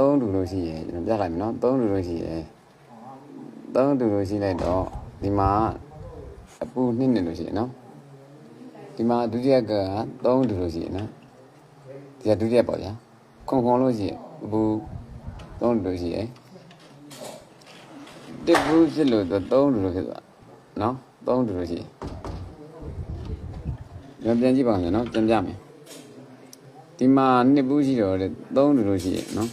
3တူလို့ရှိရင်ကျွန်တော်ပြလိုက်မယ်နော်3တူလို့ရှိရင်3တူလို့ရှိလိုက်တော့ဒီမှာအပူနှစ်နှစ်လို့ရှိရင်နော်ဒီမှာဒုတိယက3တူလို့ရှိရင်နော်ဒီကဒုတိယပေါ့ဗျာခွန်ခွန်လို့ရှိရင်အပူ3တူလို့ရှိရင်တစ်ဘူးဖြစ်လို့တော့3တူလို့ဖြစ်သွားနော်3တူလို့ရှိရင်ပြန်ပြန်ကြည့်ပါမယ်နော်ပြန်ပြမယ်ဒီမှာနှစ်ဘူးရှိတော့တဲ့3တူလို့ရှိရင်နော်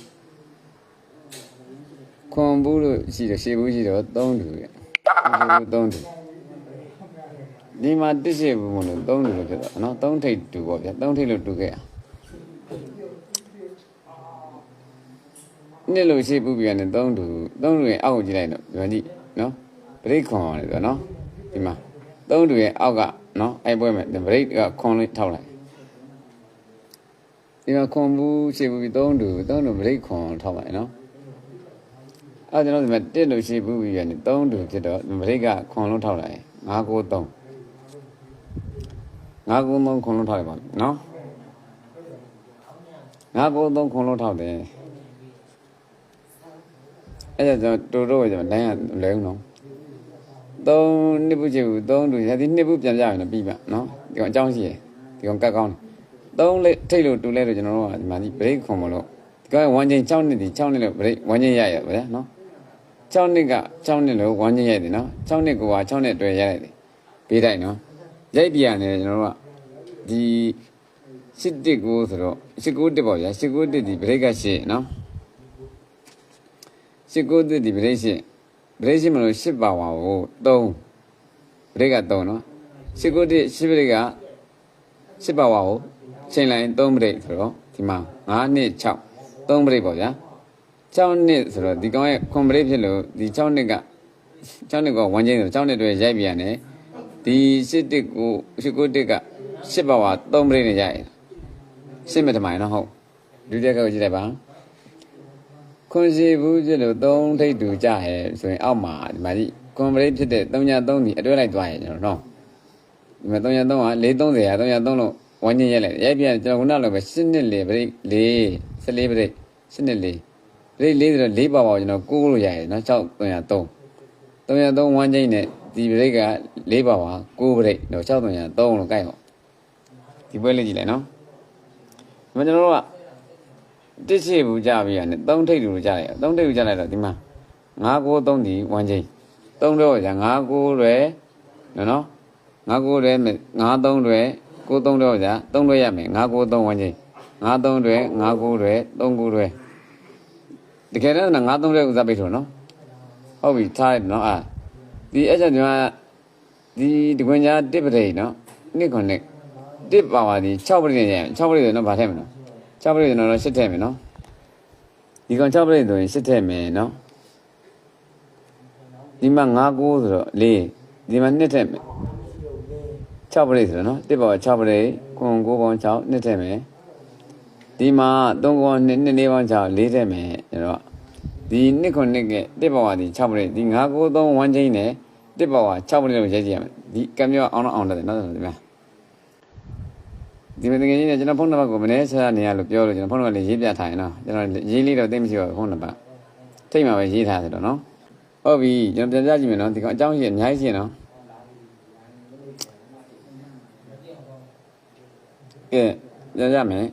ခွန်ဘူးလို့ရှိတယ်ရှေ့ဘူးရှိတော့3တူရဲ့3တူဒီမှာတစ်ရှေ့ဘူးမလို့3တူလို့ဖြစ်တော့နော်3ထိပ်တူပေါ့ဗျာ3ထိပ်လို့တူခဲ့ရနှစ်လို့ရှေ့ဘူးပြန်တယ်3တူ3တူရဲ့အောက်ကိုကြည့်လိုက်တော့ဒီမှာကြည့်နော်ဘရိတ်ခွန်ရတယ်ဆိုနော်ဒီမှာ3တူရဲ့အောက်ကနော်အဲ့ပွဲမဲ့ဘရိတ်ကခွန်လေးထောက်လိုက်ဒီမှာခွန်ဘူးရှေ့ဘူးပြီး3တူ3တူဘရိတ်ခွန်ထောက်လိုက်နော် အဲကျွန်တော်ဒီမှာတစ်လို့ရှိဘူးပြီးရတယ်3တူဖြစ်တော့ဗရိတ်ကခွန်လုံးထောက်လိုက်993 993ခွန်လုံးထောက်လိုက်ပါနော်993ခွန်လုံးထောက်တယ်အဲ့ဒါကျွန်တော်တို့တို့ကျွန်တော်လိုင်းရလဲဦးနော်3နှစ်ဘူးချေဘူး3တူရသည်နှစ်ဘူးပြန်ပြရင်တော့ပြီးပါနော်ဒီကောင်အကြောင်းရှိရယ်ဒီကောင်ကတ်ကောင်းတယ်3လေးထိတ်လို့တူလဲလို့ကျွန်တော်တို့ကဒီမှာဒီဗရိတ်ခွန်မလို့ဒီကောင်ဝမ်းချင်း6နှစ်ဒီ6နှစ်လို့ဗရိတ်ဝမ်းချင်းရရပါဗျာနော် 6နှစ်က6နှစ်လို့ဝမ်းချင်းရိုက်တယ်နော်6နှစ်ကိုက6နှစ်အတွဲရိုက်လိုက်တယ်ပေးလိုက်နော်ရိုက်ပြရတယ်ကျွန်တော်တို့ကဒီစစ်တစ်ကိုဆိုတော့စစ်ကိုတစ်ပေါ့ဗျာစစ်ကိုတစ်ဒီဘရိတ်ကရှင်းနော်စစ်ကိုတစ်ဒီဘရိတ်ရှင်းဘရိတ်ရှင်းမလို့10ပါဝါကို3ဘရိတ်က3နော်စစ်ကိုတစ်10ဘရိတ်က10ပါဝါကိုချိန်လိုက်3ဘရိတ်ဆိုတော့ဒီမှာ9နှစ်6 3ဘရိတ်ပေါ့ဗျာ 6နှစ်ဆိုတော့ဒီကောင်ရဲ့ကွန်ပလိဖြစ်လို့ဒီ6နှစ်က6နှစ်ကဝမ်းချင်းဆို6နှစ်တွေရိုက်ပြန်တယ်ဒီ8တစ်ကို8ကိုတစ်က8ပါဝါ3ပလိနဲ့ရိုက်ရှင်းမတမိုင်နော်ဟုတ်ဒုတိယကောက်ကြည့်လိုက်ပါခွန်စီဘူးဖြစ်လို့3ထိပ်တူကြရဲဆိုရင်အောက်မှာဒီမှာကြီးကွန်ပလိဖြစ်တဲ့303ဒီအတွဲလိုက်သွားရင်ကျွန်တော်နော်ဒီမှာ303က430ရ303လို့ဝမ်းချင်းရိုက်လိုက်ရိုက်ပြန်ကျွန်တော်ခုနလိုပဲ8နှစ်လေပလိ4 14ပလိ8နှစ်လေ လေးလေးဆိုတော့လေးပါပါကျွန်တော်ကိုးလို့ရရနော်6303 303ဝမ်းကျိန်းနဲ့ဒီဘရိတ်ကလေးပါပါ6ဘရိတ်တော့6303လို့ကြိုက်ဟောဒီပွဲလေးကြည့်လိုက်နော်ဒီမှာကျွန်တော်တို့ကတစ်ရှိဘူးကြပြီရတယ်3ထိပ်လို့ကြရတယ်3ထိပ်လို့ကြလိုက်တော့ဒီမှာ993ဒီဝမ်းကျိန်း3တော့ရ99ရယ်နော်99ရယ်93ရယ်93တော့ရ3တော့ရမယ်993ဝမ်းကျိန်း93ရယ်99ရယ်39ရယ် တကယ်တော့ငါးသုံးတဲ့ဥစားပိတ်ထို့နော်ဟုတ်ပြီထားလိုက်နော်အာဒီအဲ့ချက်ဒီမှာဒီဒီကွန်ညာတစ်ပရိနော်နှစ်ခွန်နှစ်တစ်ပါပါဒီ6ပရိနဲ့ရ6ပရိဆိုတော့ဗာထည့်မယ်နော်6ပရိဆိုတော့8ထည့်မယ်နော်ဒီကောင်6ပရိဆိုရင်8ထည့်မယ်နော်ဒီမှာ9 9ဆိုတော့4ဒီမှာ2ထည့်မယ်6ပရိဆိုတော့နော်တစ်ပါပါ6ပရိခွန်9ပေါင်း6နှစ်ထည့်မယ် ဒီမှာ3ကော2နှစ်လေးပေါင်း6 4တဲ့မယ်ကျွန်တော်ဒီနှစ်ခုနှစ်ကတစ်ဘဝဒီ6ပရိဒီ993ဝမ်းချင်းနဲ့တစ်ဘဝ6ပရိလို့ရေးကြည့်ရမယ်ဒီကံမျိုးအောင်အောင်တယ်နော်ဒီမှာဒီမတကယ်ကြီးနဲ့ကျွန်တော်ဖုန်းနံပါတ်ကိုမနေ့ဆက်နေရလို့ပြောလို့ကျွန်တော်ဖုန်းနံပါတ်လေးရေးပြထားရင်နော်ကျွန်တော်ရေးလေးတော့သိမရှိပါဘူးဖုန်းနံပါတ်ထိတ်မှာပဲရေးထားတယ်တော့နော်ဟုတ်ပြီကျွန်တော်ပြန်ပြကြည့်မယ်နော်ဒီကောင်အကြောင်းရှိအများကြီးရှိနော်ကဲပြန်ကြမယ်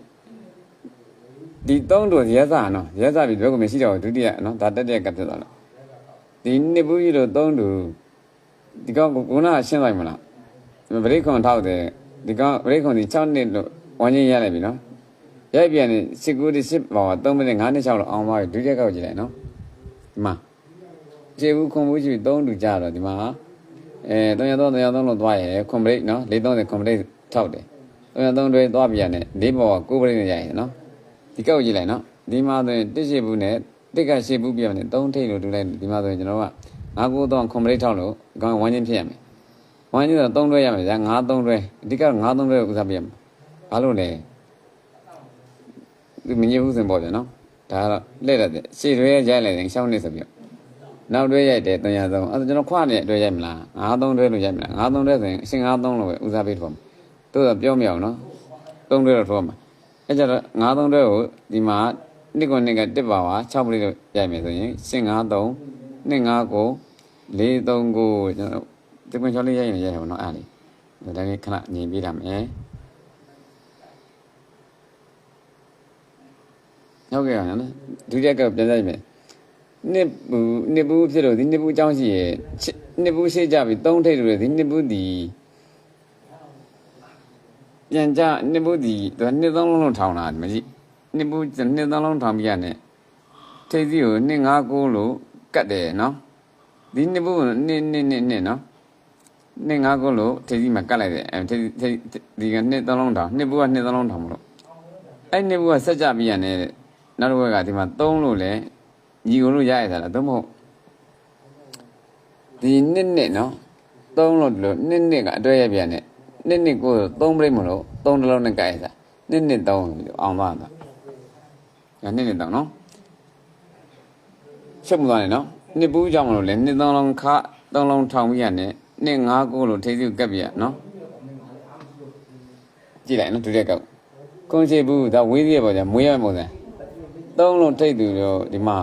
ဒီသုံးတို့ရဲစားနော်ရဲစားပြီးဘယ်ကိုမရှိတော့ဘူးဒုတိယနော်ဒါတက်တက်ကဖြစ်သွားတော့ဒီနှစ်ဘူးကြီးတို့သုံးတို့ဒီကောင်ကကုနာရှင်းလိုက်မလားဗရိတ်ခွန်ထောက်တယ်ဒီကောင်ဗရိတ်ခွန်ဒီ6နှစ်လို့ဝန်းချင်းရလိုက်ပြီနော်ရိုက်ပြန်နေစစ်ကူဒီစစ်ပါဝါ3မိနစ်5နှစ်6လို့အောင်ပါပြီဒုတိယကောက်ကြည့်လိုက်နော်ဒီမှာခြေဘူးခွန်ဘူးကြီး3တူကြတော့ဒီမှာအဲ303 303လို့သွားရဲခွန်ဗရိတ်နော်430ခွန်ဗရိတ်ထောက်တယ်303တွေသွားပြန်နေ၄ပါဝါ9ဗရိတ်နဲ့ရရင်နော် ဒီကောက်ကြည့်လိုက်နော်ဒီမှာဆိုရင်တစ်ရှိဘူးနဲ့တစ်ကရှိဘူးပြမယ်သုံးထိပ်လို့တူလိုက်ဒီမှာဆိုရင်ကျွန်တော်ကငါးကိုတော့ခွန်ပရိတ်ထောက်လို့ကောင်းဝမ်းချင်းဖြစ်ရမယ်ဝမ်းချင်းတော့သုံးတွဲရမယ်ဗျာငါးသုံးတွဲအဓိကငါးသုံးတွဲကိုဥစားပြရမယ်ဘာလို့လဲဒီမညဘူးစင်ပေါ့ဗျာနော်ဒါကတော့လက်ရတယ်ရှေ့တွဲရိုက်လိုက်ရင်ရှောင်းနေဆိုပြီးနောက်တွဲရိုက်တယ်300သုံးအဲ့ဒါကျွန်တော်ခွနဲ့တွဲရိုက်မလားငါးသုံးတွဲလို့ရိုက်မလားငါးသုံးတွဲဆိုရင်အရှင်ငါးသုံးလို့ပဲဥစားပေးထောက်မယ်တို့တော့ပြောမရအောင်နော်သုံးတွဲတော့ထောက်မှာ အဲ့ကြတော့ငါးသုံးတွဲကိုဒီမှာနှစ်ကိုနှစ်ကတစ်ပါဝါ6ပရိလို့ရိုက်မယ်ဆိုရင်5 3 2 5 9 4 3 9ကျွန်တော်ဒီကွန်ချောလေးရိုက်ရင်ရိုက်ရအောင်နော်အဲ့ဒါလေးဒါလေးခဏညင်ပြထားမယ်ဟုတ်ကဲ့နော်ဒုတိယကပြန်ရိုက်မယ်နှစ်ဘူးနှစ်ဘူးဖြစ်လို့ဒီနှစ်ဘူးအကြောင်းရှိရဲ့နှစ်ဘူးရှိကြပြီသုံးထိပ်လို့ဒီနှစ်ဘူးဒီ ပြန်ကြနှစ်ဘူးဒီသူနှစ်သုံးလုံးလုံးထောင်တာမကြည့်နှစ်ဘူးနှစ်သုံးလုံးထောင်ပြရတယ်ထိပ်စီကိုနှစ်၅၉လို့ကတ်တယ်နော်ဒီနှစ်ဘူးနှစ်နှစ်နှစ်နှစ်နော်နှစ်၅၉လို့ထိပ်စီမှာကတ်လိုက်တယ်အဲထိပ်ထိပ်ဒီကနှစ်သုံးလုံးထောင်နှစ်ဘူးကနှစ်သုံးလုံးထောင်မလို့အဲ့နှစ်ဘူးကဆက်ကြပြရတယ်နောက်တစ်ဘက်ကဒီမှာ၃လို့လဲညီကိုလို့ရရတာလားသို့မဟုတ်ဒီနှစ်နှစ်နော်သုံးလို့ဒီလိုနှစ်နှစ်ကအတွဲရပြန်နဲ့ နှစ်နှစ်ကိုသုံးပြိမလို့သုံးတစ်လုံးနဲ့ကြိုက်ရတာနှစ်နှစ်သုံးပြီးအောင်သွားတာဒါနှစ်နှစ်သုံးနော်ရှုပ်မသွားနဲ့နော်နှစ်ဘူးကြောင့်မလို့လဲနှစ်သုံးလုံးခသုံးလုံးထောင်ပြီးရနဲ့နှစ်ငါးကိုလို့ထိသိကပ်ပြရနော်ကြည့်လိုက်နော်ဒုတိယကောက်ကွန်ရှိဘူးဒါဝေးသေးရပါကြမွေးရပုံစံသုံးလုံးထိတ်သူတော့ဒီမှာ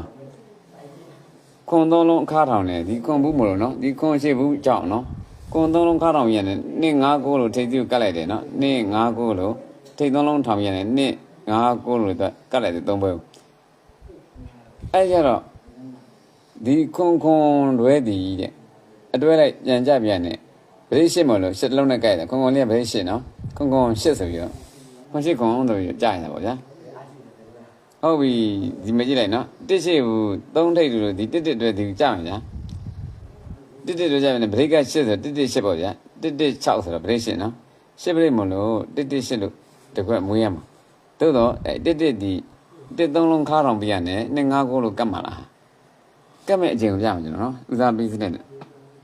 ခွန်သုံးလုံးအခါထောင်နေဒီခွန်ဘူးမလို့နော်ဒီခွန်ရှိဘူးကြောင့်နော် ခွန်သုံးလုံးခါထောင်ရနေနှစ်ငါးကိုလို့ထိတ်သူကတ်လိုက်တယ်နော်နှစ်ငါးကိုလို့ထိတ်သုံးလုံးထောင်ရနေနှစ်ငါးကိုလို့ကတ်လိုက်တယ်သုံးပွဲအဲ့ကြတော့ဒီခွန်ခွန်လွဲတည်တဲ့အတွဲလိုက်ပြန်ကြပြန်နေဗရိရှိမလို့ရှစ်လုံးနဲ့ကြိုက်တယ်ခွန်ခွန်လေးကဗရိရှိနော်ခွန်ခွန်ရှစ်ဆိုပြီးတော့ခွန်ရှိခွန်ဆိုပြီးတော့ကြားနေတာပေါ့ဗျာဟုတ်ပြီဒီမကြည့်လိုက်နော်တစ်ရှိဘူးသုံးထိပ်လို့ဒီတစ်တစ်တွေဒီကြားမှာဗျာ တစ်တစ်တွေကြားမယ်ဗရိကရှစ်ဆိုတစ်တစ်ရှစ်ပေါ့ဗျာတစ်တစ်6ဆိုတော့ဗရိရှိနော်ရှစ်ဗရိမလို့တစ်တစ်ရှစ်လို့တကွက်မွေးရမှာသို့တော့အဲတစ်တစ်ဒီတစ်သုံးလုံးခါတောင်ပြရနဲ့နှစ်ငါးကိုလို့ကတ်မှာလားကတ်မဲ့အချိန်ကိုပြမှာကျွန်တော်နော်ဦးစားပေးစတဲ့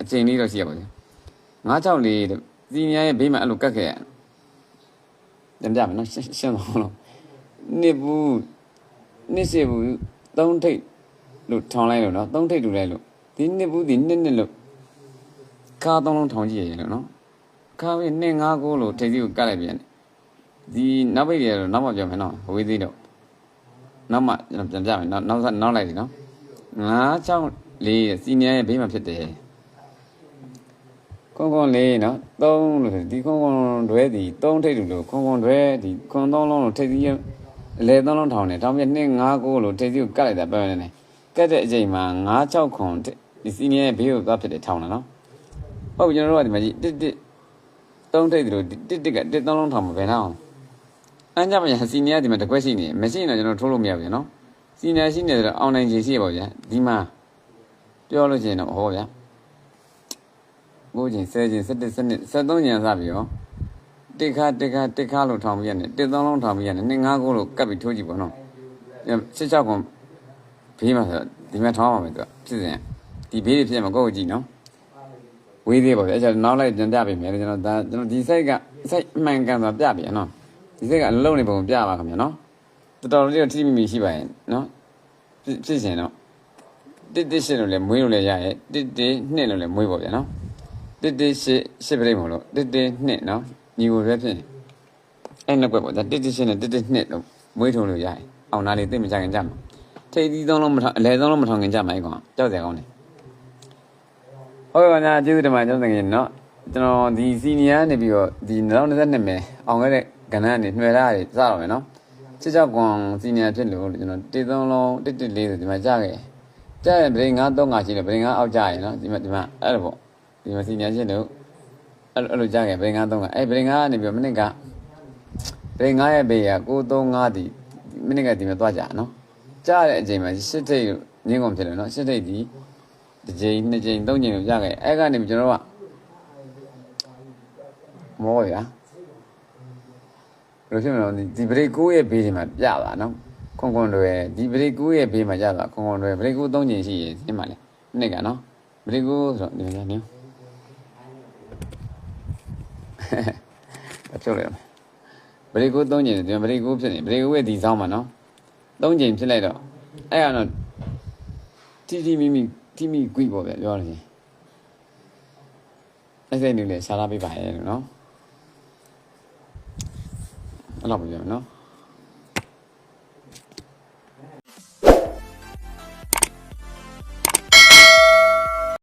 အချိန်လေးတော့ရှိရပါဘူး။964တဲ့စီနီယာရဲ့ဘေးမှာအဲ့လိုကတ်ခဲ့ရ။ပြန်ပြမယ်နော်ရှင်းရှင်းတော့လို့နှစ်ဘူးနှစ်ရှိဘူးသုံးထိပ်လို့ထောင်လိုက်လို့နော်သုံးထိပ်တူလိုက်လို့ဒီနှစ်ဘူးဒီနှစ်နှစ်လို့ ကားသုံးလုံးထောင်ကြည့်ရရင်လို့နော်ကားပြီးနှစ်ငါးကိုလို့ထိပ်စီကိုကတ်လိုက်ပြန်ဒီနောက်ပိတ်ရတော့နောက်မှပြောမယ်နော်ဝေးသေးတော့နောက်မှကျွန်တော်ပြန်ပြမယ်နောက်နောက်နောက်လိုက်ပြီနော်964စီနီယာရဲ့ဘေးမှာဖြစ်တယ်ခွန်ခွန်လေးနော်သုံးလို့ဒီခွန်ခွန်တွဲဒီသုံးထိပ်လို့ခွန်ခွန်တွဲဒီခွန်သုံးလုံးလို့ထိပ်စီအလဲသုံးလုံးထောင်တယ်တောင်းပြ2 5 9လို့ထိပ်စီကိုကတ်လိုက်တာပဲနေနေကတ်တဲ့အချိန်မှာ9 6ခွန်ဒီစီနီရဲ့ဘေးကိုသွားဖြစ်တယ်ထောင်တယ်နော် ဟုတ်ကျွန်တော်တို့ကဒီမှာကြည့်တစ်တစ်သုံးထိပ်လို့တစ်တစ်ကတစ်သုံးလုံးထောင်မှာပဲနော်အန်းကြမှာစီနီယာဒီမှာတကွက်ရှိနေမရှိရင်တော့ကျွန်တော်ထိုးလို့မရဘူးနော်စီနီယာရှိနေတော့အောင်နိုင်ခြေရှိရပါဗျာဒီမှာပြောလို့ရှိရင်တော့ဟောဗျာ9ကျင်10ကျင်17စနစ်73ကျင်စပြီရောတစ်ခါတစ်ခါတစ်ခါလို့ထောင်ပြရတယ်တစ်သုံးလုံးထောင်ပြရတယ်နှစ်ငါးကိုလို့ကပ်ပြီးထိုးကြည့်ပေါ့နော်16ကွန်ဘေးမှာဆိုဒီမှာထောင်းပါမယ်သူကဖြစ်စဉ်ဒီဘေးတွေဖြစ်မှာကိုယ့်ကိုကြည့်နော် ဝေးသေးပါပဲအဲ့ကျတော့နောက်လိုက်ပြန်ပြပေးမယ်ကျွန်တော်ဒါကျွန်တော်ဒီ site က site အမှန်ကန်စွာပြပြီနော်ဒီ site ကအလုံးနေပုံပြပါခင်ဗျာနော်တော်တော်လေးတော့ထိမိမိရှိပါရဲ့နော်ဖြစ်စဉ်တော့တစ်တစ်ရှင်းလို့လည်းမွေးလို့လည်းရရဲ့တစ်တစ်နှစ်လို့လည်းမွေးပါဗျာနော်တစ်တစ်ရှစ်ရှစ်ပြိမလို့တစ်တစ်နှစ်နော်ညီကိုပဲဖြစ်အဲ့နှစ်ကွက်ပေါ့ဒါတစ်တစ်ရှစ်နဲ့တစ်တစ်နှစ်လို့မွေးထုံလို့ရတယ်အောင်နာလေးသိမကြခင်ကြမှာထိပ်သီးသုံးလုံးမထောင်အလဲသုံးလုံးမထောင်ခင်ကြမှာအဲ့ကောင်ကြောက်စရာကောင်းတယ် ဟုတ်ကဲ့ပါညာကျေးဇူးတင်ပါတယ်ကျွန်တော်တကယ်နော်ကျွန်တော်ဒီစီနီယာနေပြီးတော့ဒီ2022မယ်အောင်ခဲ့တဲ့ကဏ္ဍကနေနှွယ်ထားရတယ်စတော့မယ်နော်ချစ်ချောက်ကွန်စီနီယာဖြစ်လို့ကျွန်တော်တစ်သုံးလုံးတစ်တစ်လေးဆိုဒီမှာကြားခဲ့ကြားရင်ဗရင်9 3 5ရှိတယ်ဗရင်9အောက်ကြားရင်နော်ဒီမှာဒီမှာအဲ့လိုပေါ့ဒီမစီညာချင်းတို့အဲ့လိုအဲ့လိုကြားခဲ့ဗရင်9 3ကအဲ့ဗရင်9ကနေပြီးမိနစ်ကဗရင်9ရဲ့ဘေးက935ဒီမိနစ်ကဒီမှာသွားကြနော်ကြားတဲ့အချိန်မှာရှစ်ထိပ်ညင်းကုန်ဖြစ်တယ်နော်ရှစ်ထိပ်ဒီ တစ်ချိန်နှစ်ချိန်သုံးချိန်လို့ကြားခဲ့အဲ့ကနေကျွန်တော်ကမောရဘယ်လိုဖြစ်မလဲဒီဗရိတ်9ရဲ့ဘေးဒီမှာပြပါနော်ခွန်ခွန်တွေဒီဗရိတ်9ရဲ့ဘေးမှာကြတာခွန်ခွန်တွေဗရိတ်9 3ချိန်ရှိရင်ဒီမှာလေမိနစ်ကနော်ဗရိတ်9ဆိုတော့ဒီမှာနေဖြုတ်လိုက်အောင်ဗရိတ်ကို3ချိန်ဒီဗရိတ်ကိုဖြစ်နေဗရိတ်ကိုရဲ့ဒီဆောင်မှာနော်3ချိန်ဖြစ်လိုက်တော့အဲ့ကတော့တီတီမီမီ တီမီကွိပေါ့ဗျပြောရရင်အဲ့စိတ်နေလေရှားလာပေးပါရဲ့နော်အဲ့လိုပဲပြောမယ်နော်